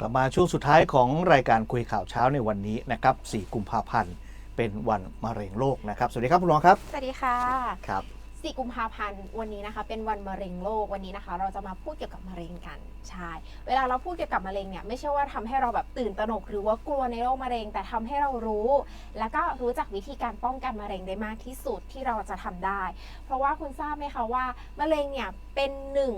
กลับมาช่วงสุดท้ายของรายการคุยข่าวเช้าในวันนี้นะครับ 4 กุมภาพันธ์ เป็นวันมะเร็งโลกนะครับ สวัสดีครับคุณหมอครับสวัสดีค่ะครับ 4 กุมภาพันธ์วันนี้นะคะ เป็นวันมะเร็งโลกวันนี้นะคะ เราจะมาพูดเกี่ยวกับมะเร็งกันใช่เวลาเราพูดเกี่ยวกับมะเร็งเนี่ยไม่ใช่ว่าทำให้เราแบบตื่นตระหนกหรือว่ากลัวในโรคมะเร็ง แต่ทำให้เรารู้ แล้วก็รู้จักวิธีการป้องกันมะเร็งได้มากที่สุดที่เราจะทำได้ เพราะว่าคุณทราบไหมคะว่ามะเร็งเนี่ยเป็นหนึ่ง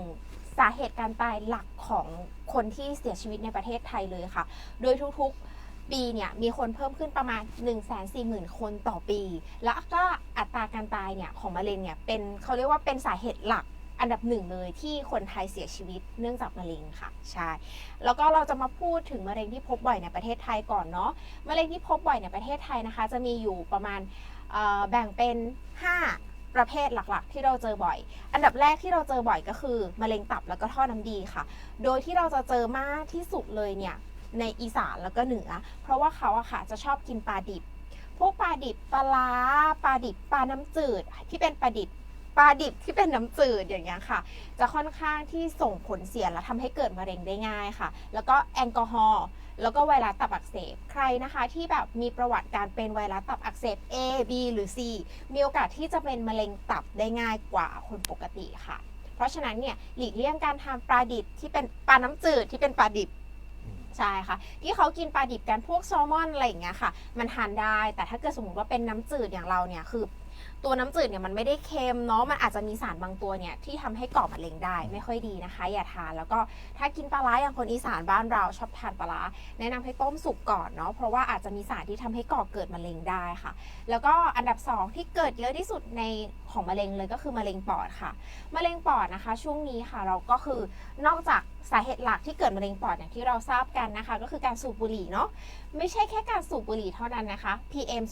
สาเหตุการตายหลักของคนที่เสียชีวิตในประเทศไทยเลยค่ะ โดยทุกๆปีเนี่ยมีคนเพิ่มขึ้นประมาณ 1 4 0 0 0 0 คนต่อปี แล้วก็อัตราการตายเนี่ยของมะเร็งเนี่ยเป็นเขาเรียกว่าเป็นสาเหตุหลักอันดับหนึ่งเลยที่คนไทยเสียชีวิตเนื่องจากมะเร็งค่ะใช่แล้วก็เราจะมาพูดถึงมะเร็งที่พบบ่อยในประเทศไทยก่อนเนาะมะเร็งที่พบบ่อยในประเทศไทยนะคะ จะมีอยู่ประมาณแบ่งเป็น 5 ประเภทหลักๆ ที่เราเจอบ่อย อันดับแรกที่เราเจอบ่อยก็คือมะเร็งตับแล้วก็ท่อน้ำดีค่ะ โดยที่เราจะเจอมากที่สุดเลยเนี่ยในอีสานแล้วก็เหนือ เพราะว่าเขาอะค่ะจะชอบกินปลาดิบ พวกปลาดิบปลาล้าปลาดิบปลาน้ำจืดที่เป็นปลาดิบ ปลาดิบที่เป็นน้ำจืดอย่างเงี้ยค่ะ จะค่อนข้างที่ส่งผลเสียและทำให้เกิดมะเร็งได้ง่ายค่ะ แล้วก็แอลกอฮอล์แล้วก็ไวรัสตับอักเสบใครนะคะ ที่แบบมีประวัติการเป็นไวรัสตับอักเสบ A B หรือ C มีโอกาสที่จะเป็นมะเร็งตับได้ง่ายกว่าคนปกติค่ะ เพราะฉะนั้นเนี่ยหลีกเลี่ยงการทานปลาดิบที่เป็นปลาน้ำจืดที่เป็นปลาดิบใช่ค่ะ ที่เขากินปลาดิบกันพวกแซลมอนอะไรอย่างเงี้ยค่ะ มันทานได้แต่ถ้าเกิดสมมติว่าเป็นน้ำจืดอย่างเราเนี่ยคือ ตัวน้ำจืดเนี่ยมันไม่ได้เค็มเนาะมันอาจจะมีสารบางตัวเนี่ยที่ทำให้ก่อมะเร็งได้ไม่ค่อยดีนะคะ อย่าทานแล้วก็ถ้ากินปลาร้าอย่างคนอีสานบ้านเราชอบทานปลาร้าแนะนำให้ต้มสุกก่อนเนาะเพราะว่าอาจจะมีสารที่ทำให้ก่อเกิดมะเร็งได้ค่ะ แล้วก็อันดับสองที่เกิดเยอะที่สุดในของมะเร็งเลยก็คือมะเร็งปอดค่ะมะเร็งปอดนะคะ ช่วงนี้ค่ะเราก็คือนอกจากสาเหตุหลักที่เกิดมะเร็งปอดอย่างที่เราทราบกันนะคะ ก็คือการสูบบุหรี่เนาะไม่ใช่แค่การสูบบุหรี่เท่านั้นนะคะ PM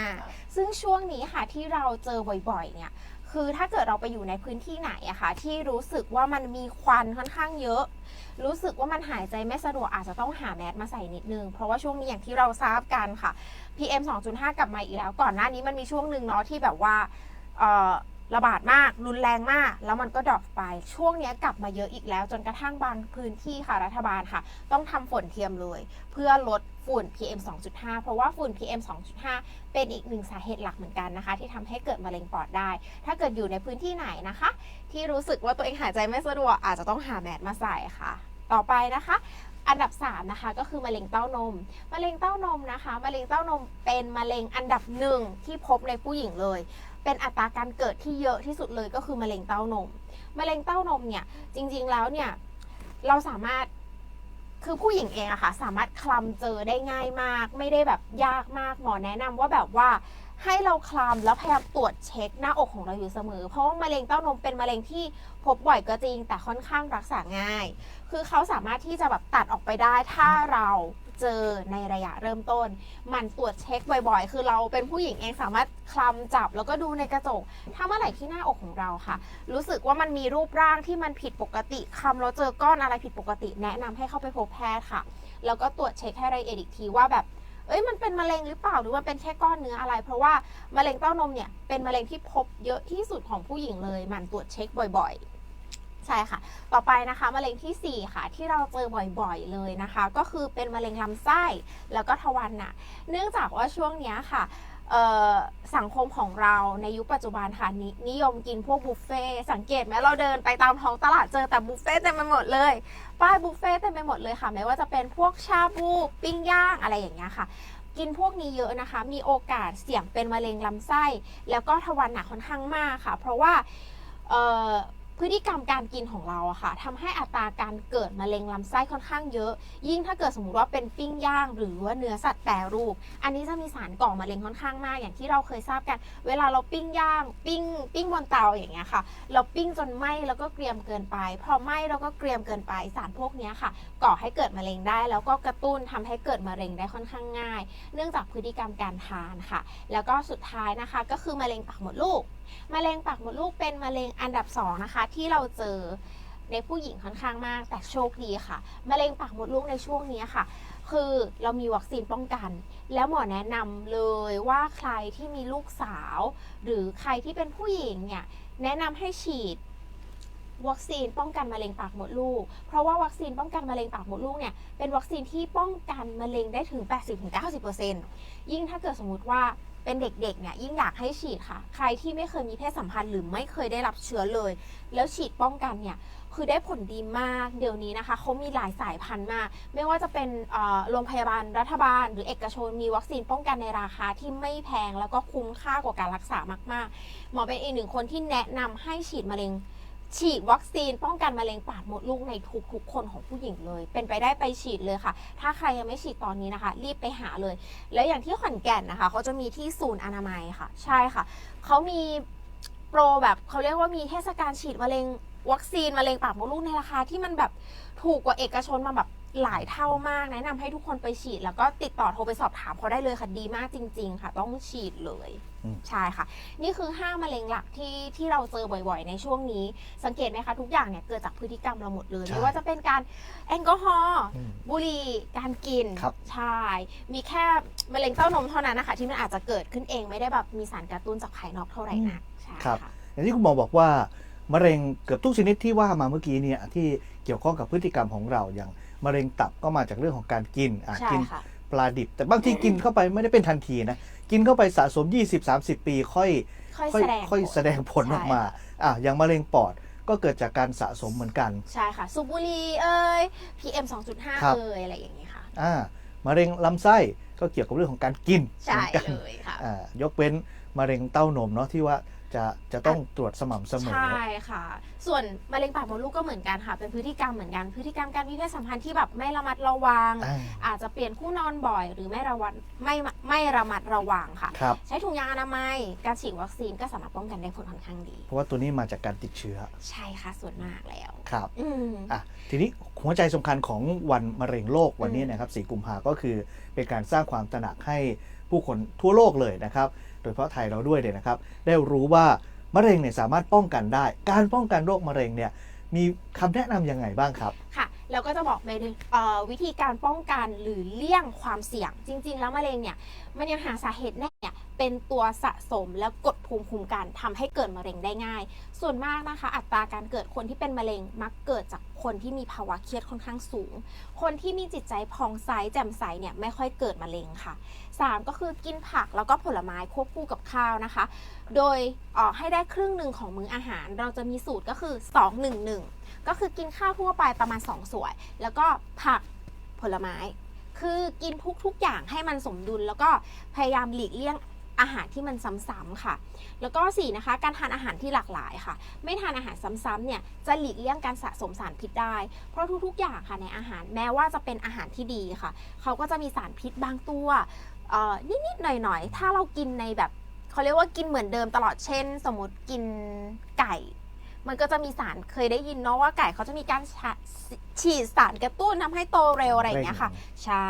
2.5 ซึ่งช่วงนี้ค่ะที่เราเจอบ่อยๆเนี่ยคือถ้าเกิดเราไปอยู่ในพื้นที่ไหนอะค่ะที่รู้สึกว่ามันมีควันค่อนข้างเยอะ รู้สึกว่ามันหายใจไม่สะดวกอาจจะต้องหาแมสมาใส่นิดนึง เพราะว่าช่วงนี้อย่างที่เราทราบกันค่ะ PM 2.5 กลับมาอีกแล้ว ก่อนหน้านี้มันมีช่วงหนึ่งเนาะที่แบบว่าเอ่อ ระบาดมากรุนแรงมาก แล้วมันก็ดรอปไป ช่วงนี้กลับมาเยอะอีกแล้ว จนกระทั่งบางพื้นที่ค่ะรัฐบาลค่ะ ต้องทำฝนเทียมเลย เพื่อลดฝุ่น PM 2.5 เพราะว่าฝุ่น PM 2.5 เป็นอีกหนึ่งสาเหตุหลักเหมือนกันนะคะ ที่ทำให้เกิดมะเร็งปอดได้ ถ้าเกิดอยู่ในพื้นที่ไหนนะคะ ที่รู้สึกว่าตัวเองหายใจไม่สะดวกอาจจะต้องหาแมสมาใส่ค่ะ ต่อไปนะคะอันดับ 3 นะคะก็คือมะเร็งเต้านม มะเร็งเต้านมนะคะ มะเร็งเต้านมเป็นมะเร็งอันดับหนึ่งที่พบในผู้หญิงเลย เป็นอัตราการเกิดที่เยอะที่สุดเลยก็คือมะเร็งเต้านม มะเร็งเต้านมเนี่ยจริงๆแล้วเนี่ยเราสามารถคือผู้หญิงเองอะค่ะ สามารถคลำเจอได้ง่ายมาก ไม่ได้แบบยากมากหมอแนะนำว่าแบบว่าให้เราคลำแล้วพยายามตรวจเช็คหน้าอกของเราอยู่เสมอ เพราะว่ามะเร็งเต้านมเป็นมะเร็งที่พบบ่อยก็จริง แต่ค่อนข้างรักษาง่าย คือเขาสามารถที่จะแบบตัดออกไปได้ถ้าเรา เจอในระยะเริ่มต้น มันตรวจเช็คบ่อยๆ คือเราเป็นผู้หญิงเองสามารถคลำจับแล้วก็ดูในกระจก ถ้าเมื่อไหร่ที่หน้าอกของเราค่ะ รู้สึกว่ามันมีรูปร่างที่มันผิดปกติคำเราเจอก้อนอะไรผิดปกติ แนะนำให้เข้าไปพบแพทย์ค่ะ แล้วก็ตรวจเช็คให้รายละเอียดอีกทีว่าแบบเอ้ยมันเป็นมะเร็งหรือเปล่าหรือว่าเป็นแค่ก้อนเนื้ออะไร เพราะว่ามะเร็งเต้านมเนี่ยเป็นมะเร็งที่พบเยอะที่สุดของผู้หญิงเลย มันตรวจเช็คบ่อย ๆ ใช่ค่ะ ต่อไปนะคะมะเร็งทีสี่ 4 ค่ะ ที่เราเจอบ่อยๆเลยนะคะ ก็คือเป็นมะเร็งลำไส้แล้วก็ทวารหนักเนื่องจากว่าช่วงเนี้ยค่ะสังคมของเราในยุคปัจจุบันค่ะนนิยมกินพวกบุฟเฟ่สังเกตไหมเราเดินไปตามท้องตลาดเจอแต่บุฟเฟ่เต็มไปหมดเลยป้ายบุฟเฟ่เต็มไปหมดเลยค่ะไม่ว่าจะเป็นพวกชาบูปิ้งย่างอะไรอย่างเงี้ยค่ะ กินพวกนี้เยอะนะคะ มีโอกาสเสี่ยงเป็นมะเร็งลำไส้ แล้วก็ทวารหนักค่อนข้างมากค่ะ เพราะว่า พฤติกรรมการกินของเราอะค่ะทำให้อัตราการเกิดมะเร็งลำไส้ค่อนข้างเยอะ ยิ่งถ้าเกิดสมมติว่าเป็นปิ้งย่าง หรือว่าเนื้อสัตว์แปรรูป อันนี้จะมีสารก่อมะเร็งค่อนข้างมากอย่างที่เราเคยทราบกัน เวลาเราปิ้งย่าง ปิ้งปิ้งบนเตาอย่างเงี้ยค่ะ เราปิ้งจนไหม้แล้วก็เกรียมเกินไป พอไหม้แล้วก็เกรียมเกินไปสารพวกเนี้ยค่ะก่อให้เกิดมะเร็งได้ แล้วก็กระตุ้นทำให้เกิดมะเร็งได้ค่อนข้างง่าย เนื่องจากพฤติกรรมการทานค่ะ แล้วก็สุดท้ายนะคะ ก็คือมะเร็งปากมดลูกมะเร็งปากมดลูกเป็นมะเร็งอันดับสองนะคะที่เราเจอในผู้หญิงค่อนข้างมาก แต่โชคดีค่ะมะเร็งปากมดลูกในช่วงนี้ค่ะ คือเรามีวัคซีนป้องกัน แล้วหมอแนะนำเลยว่าใครที่มีลูกสาว หรือใครที่เป็นผู้หญิงเนี่ยแนะนำให้ฉีดวัคซีนป้องกันมะเร็งปากมดลูก เพราะว่าวัคซีนป้องกันมะเร็งปากมดลูกเนี่ยเป็นวัคซีนที่ป้องกันมะเร็งได้ถึง 80-90%ยิ่งถ้าเกิดสมมติว่า เป็นเด็กๆเนี่ยยิ่งอยากให้ฉีดค่ะ ใครที่ไม่เคยมีเพศสัมพันธ์หรือไม่เคยได้รับเชื้อเลย แล้วฉีดป้องกันเนี่ยคือได้ผลดีมาก เดี๋ยวนี้นะคะเขามีหลายสายพันธุ์มาก ไม่ว่าจะเป็นโรงพยาบาลรัฐบาล หรือเอกชนมีวัคซีนป้องกันในราคาที่ไม่แพงแล้วก็คุ้มค่ากว่าการรักษามากๆ หมอเป็นอีกหนึ่งคนที่แนะนำให้ฉีดมะเร็ง ฉีดวัคซีนป้องกันมะเร็งปากมดลูกในทุกๆคนของผู้หญิงเลย เป็นไปได้ไปฉีดเลยค่ะ ถ้าใครยังไม่ฉีดตอนนี้นะคะ รีบไปหาเลย แล้วอย่างที่ขอนแก่นนะคะเขาจะมีที่ศูนย์อนามัยค่ะ ใช่ค่ะเขามีโปรแบบเขาเรียกว่ามีเทศกาลฉีดมะเร็งวัคซีนมะเร็งปากมดลูกในราคาที่มันแบบถูกกว่าเอกชนมาแบบ หลายเท่ามาก แนะนำให้ทุกคนไปฉีด แล้วก็ติดต่อโทรไปสอบถามเขาได้เลยค่ะดีมากจริง ๆ ค่ะ ต้องฉีดเลยอืม ใช่ค่ะ นี่คือห้ามะเร็งหลักที่ที่เราเจอบ่อยๆ ในช่วงนี้ สังเกตไหมคะทุกอย่างเนี่ยเกิดจากพฤติกรรมเราหมดเลยใช่ ไม่ว่าจะเป็นการแอลกอฮอล์อืม บุหรี่การกินครับ ใช่มีแค่มะเร็งเต้านมเท่านั้นนะคะ ที่มันอาจจะเกิดขึ้นเองไม่ได้แบบมีสารกระตุ้นจากภายนอกเท่าไหร่นักใช่ครับ ค่ะ อย่างที่คุณหมอบอกว่ามะเร็งเกือบทุกชนิดที่ว่ามาเมื่อกี้เนี่ยที่เกี่ยวข้องกับพฤติกรรมของเราอย่าง มะเร็งตับก็มาจากเรื่องของการกินอะใช่กินค่ะ ปลาดิบ แต่บางทีกินเข้าไปไม่ได้เป็นทันทีนะ กินเข้าไปสะสม 20-30 ปีค่อย ค่อยค่อยแสดงค่อยผลแสดงผลออกมาใช่ค่ะอะอย่างมะเร็งปอดก็เกิดจากการสะสมเหมือนกัน ใช่ค่ะ สูบบุหรี่เอ่ย PM 2.5ครับเอ่ยอะไรอย่างนี้ค่ะ อ่ามะเร็งลำไส้ก็เกี่ยวกับเรื่องของการกินใช่เหมือนกันเลยค่ะ อ่ายกเว้นมะเร็งเต้านมเนาะที่ว่า จะจะต้องตรวจสม่ำเสมอ ใช่ค่ะ ส่วนมะเร็งปากมดลูกก็เหมือนกันค่ะ เป็นพฤติกรรมเหมือนกัน พฤติกรรมการมีเพศสัมพันธ์ที่แบบไม่ระมัดระวัง อ่า อาจจะเปลี่ยนคู่นอนบ่อย หรือไม่ระวัดไม่ไม่ระมัดระวังค่ะ ครับ ใช้ถุงยางอนามัย การฉีดวัคซีนก็สามารถป้องกันได้ผลค่อนข้างดี เพราะว่าตัวนี้มาจากการติดเชื้อใช่ค่ะ ส่วนมากแล้ว ครับอืม อะทีนี้หัวใจสำคัญของวันมะเร็งโลกวันนี้อืมนะครับสีกุมภาก็คือเป็นการสร้างความตระหนักให้ผู้คนทั่วโลกเลยนะครับ โดยเฉพาะไทยเราด้วยเนี่ยนะครับ ได้รู้ว่ามะเร็งเนี่ยสามารถป้องกันได้ การป้องกันโรคมะเร็งเนี่ยมีคำแนะนำยังไงบ้างครับค่ะแล้วก็จะบอกเลยเวิธีการป้องกันหรือเลี่ยงความเสี่ยง จริง ๆ แล้วมะเร็งเนี่ยมันยังหาสาเหตุแน่เนี่ย เป็นตัวสะสมและกดภูมิคุ้มกันทำให้เกิดมะเร็งได้ง่าย ส่วนมากนะคะ อัตราการเกิดคนที่เป็นมะเร็งมักเกิดจากคนที่มีภาวะเครียดค่อนข้างสูง คนที่มีจิตใจผ่องใสแจ่มใสเนี่ยไม่ค่อยเกิดมะเร็งค่ะ 3 ก็คือกินผักแล้วก็ผลไม้ควบคู่กับข้าวนะคะ โดยเอ่อให้ได้ครึ่งหนึ่งของมื้ออาหาร เราจะมีสูตรก็คือ 2 1 1 ก็คือกินข้าวทั่วไปประมาณ 2 ส่วน แล้วก็ผักผลไม้คือกินทุกๆอย่างให้มันสมดุลแล้วก็พยายามหลีกเลี่ยง อาหารที่มันซ้ำๆค่ะ แล้วก็สี่นะคะการทานอาหารที่หลากหลายค่ะ ไม่ทานอาหารซ้ำๆเนี่ยจะหลีกเลี่ยงการสะสมสารพิษได้ เพราะทุกๆอย่างค่ะในอาหารแม้ว่าจะเป็นอาหารที่ดีค่ะ เขาก็จะมีสารพิษบางตัวเอ่อนิดๆหน่อยๆ ถ้าเรากินในแบบเขาเรียกว่ากินเหมือนเดิมตลอดเช่น สมมติกินไก่ มันก็จะมีสารเคยได้ยินเนาะว่าไก่เขาจะมีการฉะฉีดสารกระตุ้นทำให้โตเร็วอะไรอย่างเงี้ยค่ะ ใช่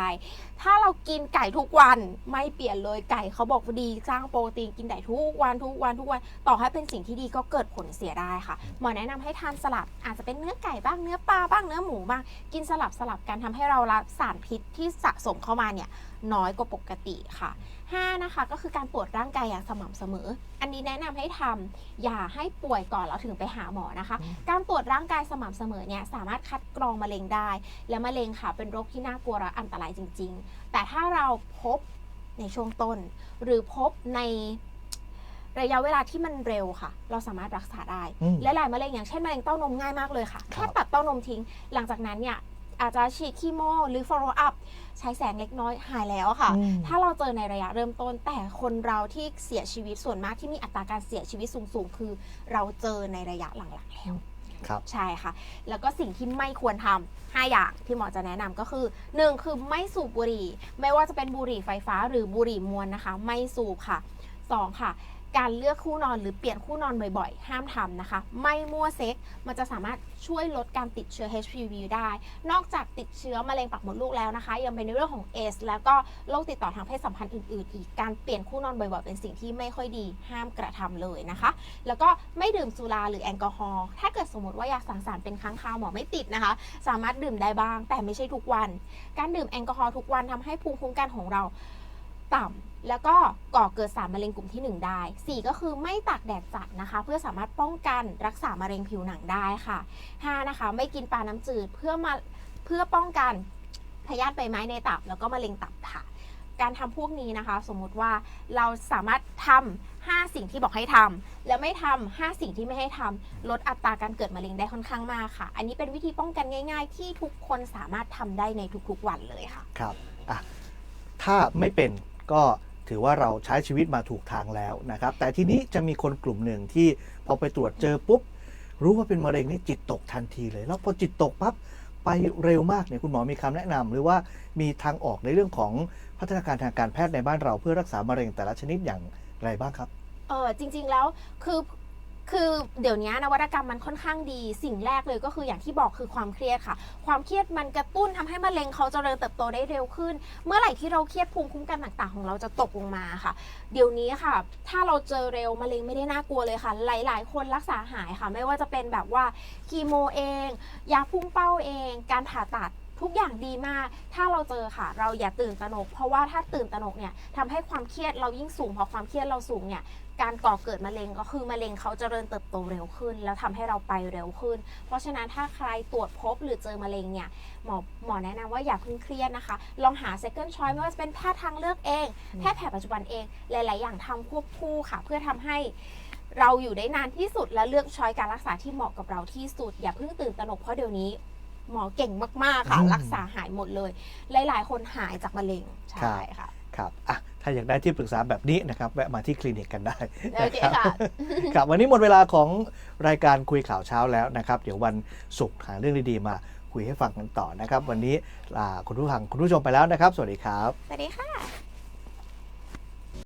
ถ้าเรากินไก่ทุกวันไม่เปลี่ยนเลยไก่เขาบอกว่าดีสร้างโปรตีนกินไก่ทุกวันทุกวันทุกวันต่อให้เป็นสิ่งที่ดีก็เกิดผลเสียได้ค่ะหมอแนะนำให้ทานสลับอาจจะเป็นเนื้อไก่บ้างเนื้อปลาบ้างเนื้อหมูบ้างกินสลับสลับกันทำให้เรารับสารพิษที่สะสมเข้ามาเนี่ยน้อยกว่าปกติค่ะ5นะคะก็คือการตรวจร่างกายอย่างสม่ำเสมอ อันนี้แนะนำให้ทำอย่าให้ป่วยก่อนแล้วถึงไปหาหมอนะคะอืมการตรวจร่างกายสม่ำเสมอเนี่ยสามารถคัดกรองมะเร็งได้ และมะเร็งค่ะเป็นโรคที่น่ากลัวและอันตรายจริง ๆแต่ถ้าเราพบในช่วงต้น หรือพบในระยะเวลาที่มันเร็วค่ะ เราสามารถรักษาได้อืมและหลายมะเร็งอย่างเช่นมะเร็งเต้านมง่ายมากเลยค่ะครัแค่บตัดเต้านมทิ้ง หลังจากนั้นเนี่ยอาจจะฉีดคีโมหรือ follow up ใช้แสงเล็กน้อยหายแล้วค่ะอืมถ้าเราเจอในระยะเริ่มต้น แต่คนเราที่เสียชีวิตส่วนมากที่มีอัตราการเสียชีวิตสูงๆ คือเราเจอในระยะหลังๆแล้ว ครับ ใช่ค่ะ แล้วก็สิ่งที่ไม่ควรทำ5อย่างที่หมอจะแนะนำก็คือ1คือไม่สูบบุหรี่ ไม่ว่าจะเป็นบุหรี่ไฟฟ้าหรือบุหรี่มวนนะคะ ไม่สูบค่ะ2ค่ะ การเลือกคู่นอนหรือเปลี่ยนคู่นอนบ่อยๆ ห้ามทำนะคะ ไม่มั่วเซ็ก มันจะสามารถช่วยลดการติดเชื้อ HPV ได้ นอกจากติดเชื้อมะเร็งปากมดลูกแล้วนะคะ ยังเป็นในเรื่องของเอสแล้วก็โรคติดต่อทางเพศสัมพันธ์อื่นๆ อีก การเปลี่ยนคู่นอนบ่อยๆ เป็นสิ่งที่ไม่ค่อยดี ห้ามกระทำเลยนะคะ แล้วก็ไม่ดื่มสุราหรือแอลกอฮอล์ ถ้าเกิดสมมติว่าอยากสังสรรค์เป็นครั้งคราวหมอไม่ติดนะคะ สามารถดื่มได้บ้าง แต่ไม่ใช่ทุกวัน การดื่มแอลกอฮอล์ทุกวันทำให้ภูมิคุ้มกันของเรา ต่ำแล้วก็ก่อเกิดสารมะเร็งกลุ่มที่ 1 ได้ 4 ก็คือไม่ตากแดดจัดนะคะ เพื่อสามารถป้องกันรักษามะเร็งผิวหนังได้ค่ะ 5 นะคะ ไม่กินปลาน้ำจืดเพื่อมาเพื่อป้องกันพยาธิใบไม้ในตับ แล้วก็มะเร็งตับค่ะ การทำพวกนี้นะคะ สมมุติว่าเราสามารถทำ5สิ่งที่บอกให้ทำแล้วไม่ทำ5สิ่งที่ไม่ให้ทำลดอัตราการเกิดมะเร็งได้ค่อนข้างมากค่ะ อันนี้เป็นวิธีป้องกันง่าย ๆ ที่ทุกคนสามารถทำได้ในทุกๆวันเลยค่ะ ครับอะถ้าไม่เป็น ก็ถือว่าเราใช้ชีวิตมาถูกทางแล้วนะครับ แต่ทีนี้จะมีคนกลุ่มหนึ่งที่พอไปตรวจเจอปุ๊บ รู้ว่าเป็นมะเร็งนี่จิตตกทันทีเลย แล้วพอจิตตกปั๊บไปเร็วมากเนี่ยคุณหมอมีคำแนะนำหรือว่ามีทางออกในเรื่องของพัฒนาการทางการแพทย์ในบ้านเราเพื่อรักษามะเร็งแต่ละชนิดอย่างไรบ้างครับเออจริง ๆ แล้วคือ คือเดี๋ยวนี้นวัตกรรมมันค่อนข้างดี สิ่งแรกเลยก็คืออย่างที่บอกคือความเครียดค่ะ ความเครียดมันกระตุ้นทำให้มะเร็งเขาเจริญเติบโตได้เร็วขึ้น เมื่อไหร่ที่เราเครียดภูมิคุ้มกันต่างๆ ของเราจะตกลงมาค่ะ เดี๋ยวนี้ค่ะ ถ้าเราเจอเร็วมะเร็งไม่ได้น่ากลัวเลยค่ะ หลาย ๆ คนรักษาหายค่ะ ไม่ว่าจะเป็นแบบว่าคีโมเอง ยาพุ่งเป้าเอง การผ่าตัด ทุกอย่างดีมาก ถ้าเราเจอค่ะ เราอย่าตื่นตระหนก เพราะว่าถ้าตื่นตระหนกเนี่ยทำให้ความเครียดเรายิ่งสูงพอความเครียดเราสูงเนี่ยการก่อเกิดมะเร็งก็คือมะเร็งเขาเจริญเติบโตเร็วขึ้น แล้วทำให้เราไปเร็วขึ้น เพราะฉะนั้นถ้าใครตรวจพบหรือเจอมะเร็งเนี่ยหมอหมอแนะนำว่าอย่าเพิ่งเครียดนะคะ ลองหา second choice ไม่ว่าจะเป็นแพทย์ทางเลือกเองอืมแพทย์แผนปัจจุบันเอง หลาย ๆ อย่างทำควบคู่ค่ะ เพื่อทำให้เราอยู่ได้นานที่สุดและเลือกช้อยการรักษาที่เหมาะกับเราที่สุด อย่าเพิ่งตื่นตระหนกเพราะเดี๋ยวนี้ หมอเก่งมาก ๆ ค่ะ อืมรักษาหายหมดเลย หลาย ๆ คนหายจากมะเร็ง ใช่ค่ะครับอะถ้าอยากได้ที่ปรึกษาแบบนี้นะครับแวะมาที่คลินิกกันได้โอเคนะครับค่ะครับวันนี้หมดเวลาของรายการคุยข่าวเช้าแล้วนะครับ เดี๋ยววันศุกร์หาเรื่องดีๆมาคุยให้ฟังกันต่อนะครับ วันนี้ลาคุณผู้ฟังคุณผู้ชมไปแล้วนะครับ สวัสดีครับ สวัสดีค่ะ